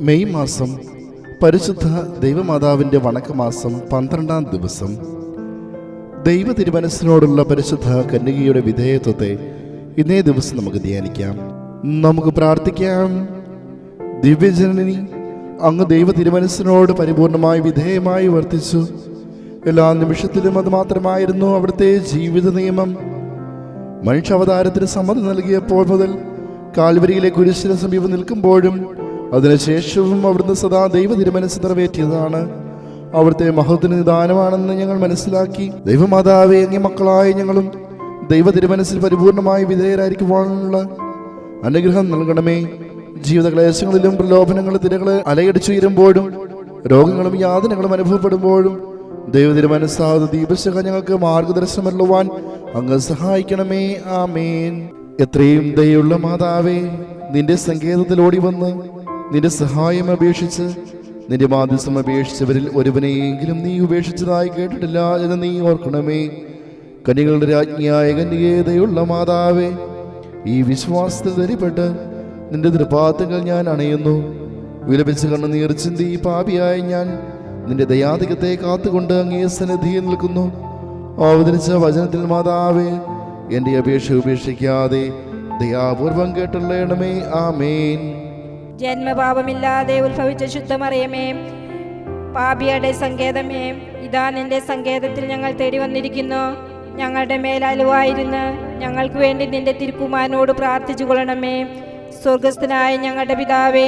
May മാസം പരിശുദ്ധ ദൈവമാതാവിന്റെ വണക്കമാസം പന്ത്രണ്ടാം ദിവസം. ദൈവ തിരുമനസ്സിനോടുള്ള പരിശുദ്ധ കന്യകയുടെ വിധേയത്വത്തെ ഇന്നേ ദിവസം നമുക്ക് ധ്യാനിക്കാം. നമുക്ക് പ്രാർത്ഥിക്കാം. ദിവ്യജനനി അങ്ങ് ദൈവ തിരുമനസ്സിനോട് പരിപൂർണമായി വിധേയമായി വർത്തിച്ചു. എല്ലാ നിമിഷത്തിലും അത് മാത്രമായിരുന്നു അവിടുത്തെ ജീവിത നിയമം. മനുഷ്യാവതാരത്തിന് സമ്മതം നൽകിയപ്പോൾ മുതൽ കാൽവരിയിലെ കുരിശിന് സമീപം നിൽക്കുമ്പോഴും അതിനുശേഷവും അവിടുന്ന് സദാ ദൈവ തിരുമനസ് നിറവേറ്റിയതാണ്. അവിടുത്തെ മഹത്വത്തിന് നിദാനമാണെന്ന് ഞങ്ങൾ മനസ്സിലാക്കി. ദൈവമാതാവെ അങ്ങേ മക്കളായ ഞങ്ങളും ദൈവ തിരുമനസ്സിൽ പരിപൂർണമായി വിധേയരായിരിക്കുവാനുള്ള അനുഗ്രഹം നൽകണമേ. ജീവിത ക്ലേശങ്ങളിലും പ്രലോഭനങ്ങളും തിരകളെ അലയടിച്ചുയരുമ്പോഴും രോഗങ്ങളും യാതനകളും അനുഭവപ്പെടുമ്പോഴും ദൈവ തിരുമനസ്സാവത് ദീപശക ഞങ്ങൾക്ക് മാർഗദർശനമല്ലുവാൻ അങ്ങ് സഹായിക്കണമേ. ആമേൻ. എത്രയും ദയുള്ള മാതാവേ നിന്റെ സങ്കേതത്തിൽ ഓടി വന്ന് നിന്റെ സഹായം അപേക്ഷിച്ച് നിന്റെ മാധ്യസം അപേക്ഷിച്ചവരിൽ ഒരുവനെയെങ്കിലും നീ ഉപേക്ഷിച്ചതായി കേട്ടിട്ടില്ല എന്ന് നീ ഓർക്കണമേ. കനികളുടെ രാജ്ഞിയായ കന്യകേതയുള്ള മാതാവേ ഈ വിശ്വാസത്തിൽ ധരിപ്പെട്ട് നിന്റെ തൃപാദങ്ങൾ ഞാൻ അണയുന്നു. വിലപിച്ച് കണ്ണുനീർ ചിന്തി പാപിയായ ഞാൻ നിന്റെ ദയാധികത്തെ കാത്തുകൊണ്ട് അങ്ങേ സന്നിധിയിൽ നിൽക്കുന്നു. അവതരിച്ച വചനത്തിൽ മാതാവേ എന്റെ അപേക്ഷ ഉപേക്ഷിക്കാതെ ദയാപൂർവം കേട്ടുള്ളണമേ ആമേൻ. ജന്മപാപമില്ലാതെ ഉത്ഭവിച്ച ശുദ്ധമറിയമേ പാപിയുടെ സങ്കേതമേ ഇതാ നിന്റെ സങ്കേതത്തിൽ ഞങ്ങൾ തേടി വന്നിരിക്കുന്നു. ഞങ്ങളുടെ മേലലുവായിരുന്ന് ഞങ്ങൾക്ക് വേണ്ടി നിന്റെ തിരുക്കുമാരനോട് പ്രാർത്ഥിച്ചു കൊള്ളണമേ സ്വർഗസ്ഥനായ ഞങ്ങളുടെ പിതാവേ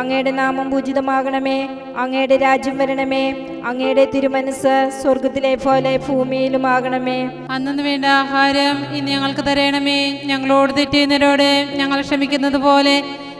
അങ്ങയുടെ നാമം പൂജിതമാകണമേ. അങ്ങയുടെ രാജ്യം വരണമേ. അങ്ങയുടെ തിരുമനസ് സ്വർഗത്തിലെ പോലെ ഭൂമിയിലും ആകണമേ അന്നു വേണ്ട ആഹാരം ഇന്ന് ഞങ്ങൾക്ക് തരണമേ. ഞങ്ങളോട് തെറ്റിയുന്നവരോട് ഞങ്ങൾ ക്ഷമിക്കുന്നത് പോലെ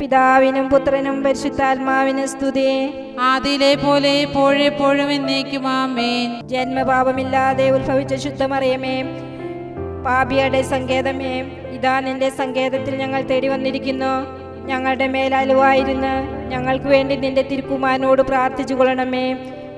പിതാവിനും പുത്രനും പരിശുദ്ധാത്മാവിന് സ്തുതി. ആദിയിലെ പോലെ എപ്പോഴെപ്പോഴും എന്നേക്കും ആമേൻ. ജന്മപാപമില്ലാതെ ഉത്ഭവിച്ച ശുദ്ധമറിയമേ പാപിയുടെ സങ്കേതമേ ഇതാ നിന്റെ സങ്കേതത്തിൽ ഞങ്ങൾ തേടി വന്നിരിക്കുന്നു. ഞങ്ങളുടെ മേലലുവായിരുന്ന് ഞങ്ങൾക്ക് വേണ്ടി നിന്റെ തിരുക്കുമാനോട് പ്രാർത്ഥിച്ചു കൊള്ളണമേ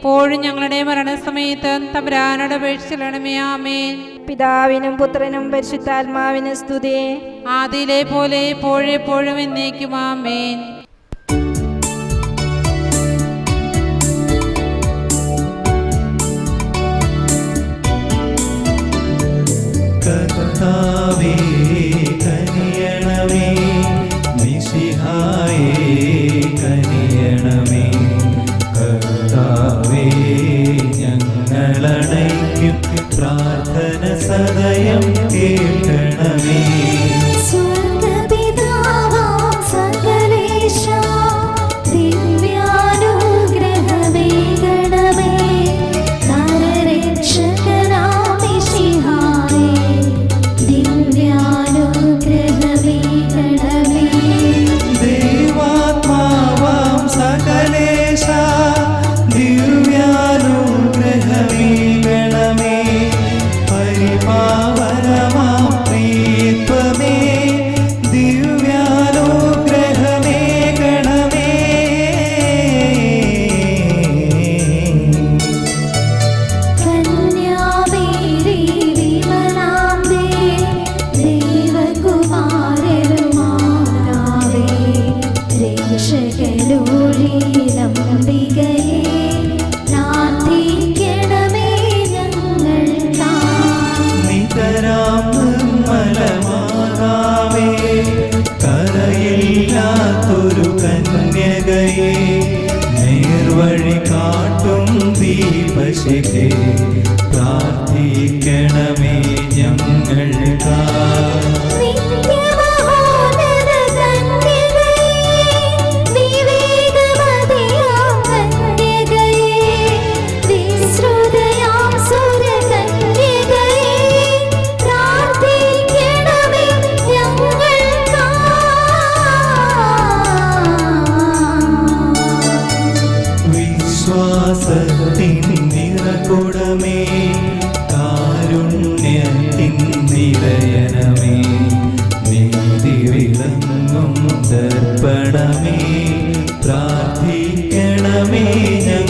എപ്പോഴും ഞങ്ങളുടെ മരണസമയത്ത് തമ്പുരാനോട് അപേക്ഷിച്ചിടണമേ ആമേൻ. പിതാവിനും പുത്രനും പരിശുദ്ധാത്മാവിനും സ്തുതി ആദിയിലെ പോലെ എപ്പോഴെപ്പോഴും എന്നേക്കും ആമേൻ. പ്രാർത്ഥന സദയം കേൾക്കണമേ. സർപ്പണമേ പ്രാർത്ഥിക്കണമേ ഞങ്ങൾ.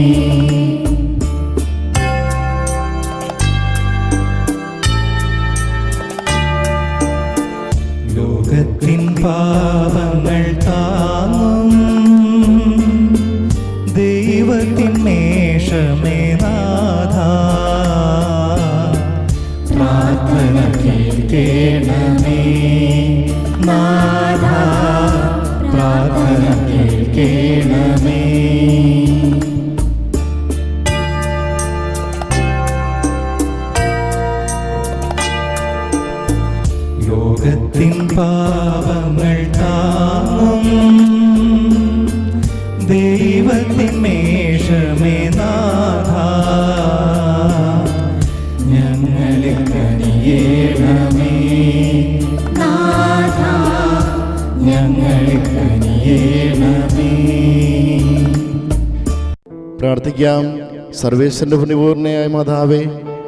ദൈവത്തിൻ നാഥ. പ്രാർത്ഥന കേൾക്കേണമേ. നാഥ പ്രാർത്ഥന കേൾക്കേണമേ. ലോകത്തിൻ പാവങ്ങൾ താങ്ങും. ദൈവത്തിൻ സന്തോഷമേ നാഥ. പ്രാർത്ഥിക്കാം. സർവേശ്വരന്റെ ഭൂപൂർണയായ മാതാവേ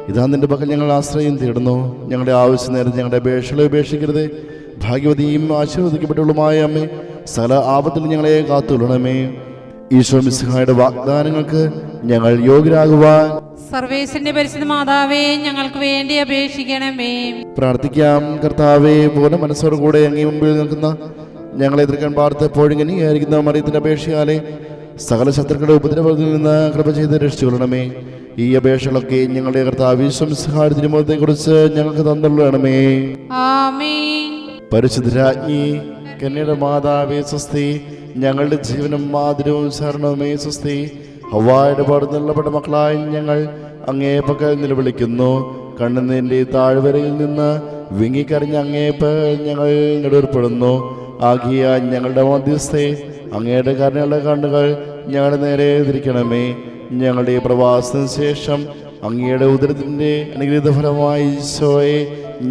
ഇതാ നിന്റെ പകൽ ഞങ്ങൾ ആശ്രയം തേടുന്നു. ഞങ്ങളുടെ ആവശ്യം നേരം ഞങ്ങളുടെ അപേക്ഷകളെ ഉപേക്ഷിക്കരുത്. ഭാഗ്യവതിയും ആശീർവദിക്കപ്പെട്ടുള്ളതുമായ അമ്മേ സകല ആപത്തിൽ ഞങ്ങളെ കാത്തുകൊള്ളണമേ. ഈശോ മിസ്ഹായുടെ വാഗ്ദാനങ്ങൾക്ക് ഞങ്ങൾ യോഗ്യരാകുവാൻ സർവേശന്റെ പരിശുദ്ധ മാതാവേ ഞങ്ങൾക്ക് വേണ്ടി അപേക്ഷിക്കണമേ. പ്രാർത്ഥിക്കാം. കർത്താവേ പൂർണ മനസ്സോടു കൂടെ അങ്ങേ മുമ്പിൽ നിൽക്കുന്ന ഞങ്ങളെ എതിർക്കാൻ പാർത്ത് എപ്പോഴും ഇങ്ങനെയായിരിക്കുന്ന മറിയത്തിന്റെ അപേക്ഷയാലെ സകല ശത്രുക്കളുടെ ഉപദ്രവത്തിൽ നിന്ന് കൃപ ചെയ്ത് രക്ഷിച്ചുകൊള്ളണമേ ഈ അപേക്ഷകളൊക്കെ ഞങ്ങളുടെ കർത്താവ് ഈശ്വംസഹാരി തിരുമുഖത്തെ കുറിച്ച് ഞങ്ങൾക്ക് തന്നുള്ളണമേ. പരിശുദ്ധരാജ്ഞി കന്യയുടെ മാതാവേ സ്വസ്തി ഞങ്ങളുടെ ജീവനും മാതിരവും ശരണവുമേ സ്വസ്തി ഹവായുടെ പാട് നിലപ്പെട്ട മക്കളായി ഞങ്ങൾ അങ്ങേ നിലവിളിക്കുന്നു. കണ്ണുനീരിന്റെ താഴ്വരയിൽ നിന്ന് വിങ്ങിക്കറിഞ്ഞ അങ്ങേ പകൽ ഞങ്ങൾ നെടുവർപ്പെടുന്നു ആകിയ ഞങ്ങളുടെ മധ്യസ്ഥെ അങ്ങയുടെ കരുണയുള്ള കണ്ണുകൾ ഞങ്ങളുടെ നേരെ തിരിക്കണമേ ഞങ്ങളുടെ പ്രവാസത്തിന് ശേഷം അങ്ങയുടെ ഉദരത്തിന്റെ അനുഗ്രഹീത ഫലമായി ഈശോയെ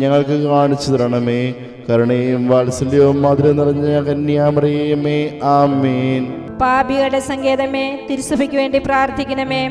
ഞങ്ങൾക്ക് കാണിച്ചു തരണമേ. കരുണയും വാത്സല്യവും മധുരം നിറഞ്ഞ കന്യാമറിയമേ ആമീൻ. പാപികളുടെ സങ്കേതമേ തിരുസഭയ്ക്ക് വേണ്ടി പ്രാർത്ഥിക്കണമേ.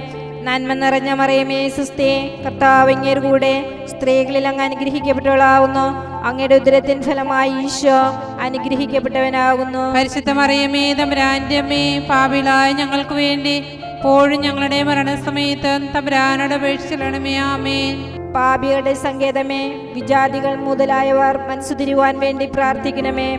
നന്മ നിറഞ്ഞ മറിയമേ സുസ്ഥേ കർത്താവ് കൂടെ സ്ത്രീകളിൽ അങ്ങ് അനുഗ്രഹിക്കപ്പെട്ടവളാവുന്നു. അങ്ങയുടെ ഉദരത്തിൻ ഫലമായി ഈശോ അനുഗ്രഹിക്കപ്പെട്ടവനാകുന്നു. പരിശുദ്ധ മറിയമേ തമ്പുരാന്റെ അമ്മേ പാപിളായ ഞങ്ങൾക്ക് വേണ്ടി എപ്പോഴും ഞങ്ങളുടെ മരണസമയത്ത് തമ്പുരാനോട് അപേക്ഷിച്ചിടണമേ. ആമേൻ. പാപികളുടെ സങ്കേതമേ വിജാതികൾ മുതലായവർ മനസ്സുതിരുവാൻ വേണ്ടി പ്രാർത്ഥിക്കണമേ.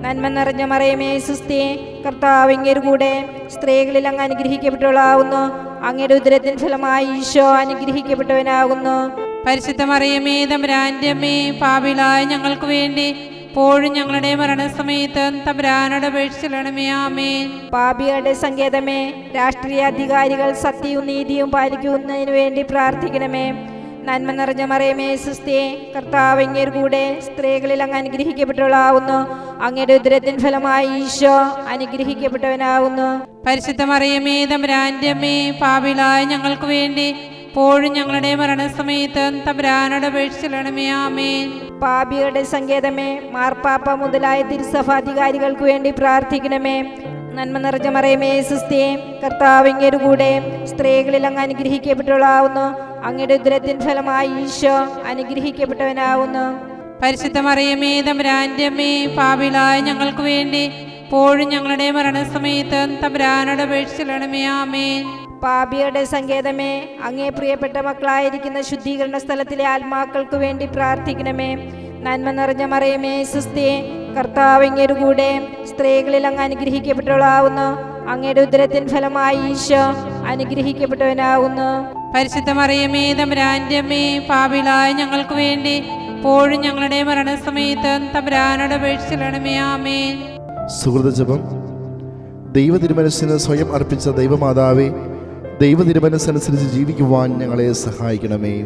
നന്മ നിറഞ്ഞ മറയമേ സുസ്ഥി കർത്താവ് അങ്ങേർ കൂടെ സ്ത്രീകളിൽ അങ്ങ് അനുഗ്രഹിക്കപ്പെട്ടവളാവുന്നു. അങ്ങയുടെ ഉദരത്തിൻ ഫലമായി ഈശോ അനുഗ്രഹിക്കപ്പെട്ടവനാകുന്നു പരിശുദ്ധ മറിയമേ തമ്പുരാന്റെ അമ്മേ പാപികളായ ഞങ്ങൾക്ക് വേണ്ടി എപ്പോഴും ഞങ്ങളുടെ മരണസമയത്ത് തമ്പുരാനോട് അപേക്ഷിച്ചിടണമേ ആമേൻ. പാപിയുടെ സങ്കേതമേ രാഷ്ട്രീയ അധികാരികൾ സത്യവും നീതിയും പാലിക്കുന്നതിനു വേണ്ടി പ്രാർത്ഥിക്കണമേ. നന്മ നിറഞ്ഞ മറിയമേ സുസ്ഥേ കർത്താവ് അങ്ങേർ കൂടെ സ്ത്രീകളിൽ അങ്ങ് അനുഗ്രഹിക്കപ്പെട്ടവളാവുന്നു അങ്ങയുടെ ഉദരത്തിൻ ഫലമായി ഈശോ അനുഗ്രഹിക്കപ്പെട്ടവനാവുന്നു. പരിശുദ്ധ മറിയമേ തമ്പുരാന്റെ അമ്മേ പാപികളായ ഞങ്ങൾക്ക് വേണ്ടി എപ്പോഴും ഞങ്ങളുടെ മരണസമയത്ത് തമ്പുരാനോട് അപേക്ഷിച്ചിടണമേ ആമേൻ. പാപിയുടെ സങ്കേതമേ മാർപ്പാപ്പ മുതലായ തിരുസഭ അധികാരികൾക്ക് വേണ്ടി പ്രാർത്ഥിക്കണമേ. നന്മ നിറഞ്ഞ മറയമേ സുസ്ഥേ കർത്താവ് കൂടെ സ്ത്രീകളിൽ അങ്ങ് അനുഗ്രഹിക്കപ്പെട്ടവളാവുന്നു അങ്ങയുടെ ഉദരത്തിൻ ഫലമായി ഈശോ അനുഗ്രഹിക്കപ്പെട്ടവനാവുന്നു. പരിശുദ്ധ മറിയമേ തമ്പുരാന്റെ അമ്മേ പാപിളായ ഞങ്ങൾക്ക് വേണ്ടി പോഴും ഞങ്ങളുടെ മരണസമയത്ത് തമ്പുരാനോട് അപേക്ഷിച്ചിടണമേ ആമേൻ. പാപിയുടെ സങ്കേതമേ അങ്ങേ പ്രിയപ്പെട്ട മക്കളായിരിക്കുന്ന ശുദ്ധീകരണ സ്ഥലത്തിലെ ആത്മാക്കൾക്ക് വേണ്ടി പ്രാർത്ഥിക്കണമേ. നന്മ നിറഞ്ഞ മറിയമേ സുസ്ഥേ കർത്താവ് അങ്ങേരു കൂടെ സ്ത്രീകളിൽ അങ്ങ് അനുഗ്രഹിക്കപ്പെട്ടവളാവുന്നു. അങ്ങയുടെ ഉദരത്തിൻ ഫലമായി ഈശോ അനുഗ്രഹിക്കപ്പെട്ടവനാവുന്നു. പരിശുദ്ധ മറിയമേ തമ്പുരാന്റെ അമ്മേ പാപിളായ ഞങ്ങൾക്ക് വേണ്ടി ഇപ്പോഴും ഞങ്ങളുടെ മരണസമയത്ത് തമ്പുരാനോട് അപേക്ഷിച്ചിടണമേ ആമേ സുഹൃത ജപം ദൈവ തിരുമനസ്സിന് സ്വയം അർപ്പിച്ച ദൈവമാതാവേ ദൈവ തിരുമനസ്സനുസരിച്ച് ജീവിക്കുവാൻ ഞങ്ങളെ സഹായിക്കണമേ.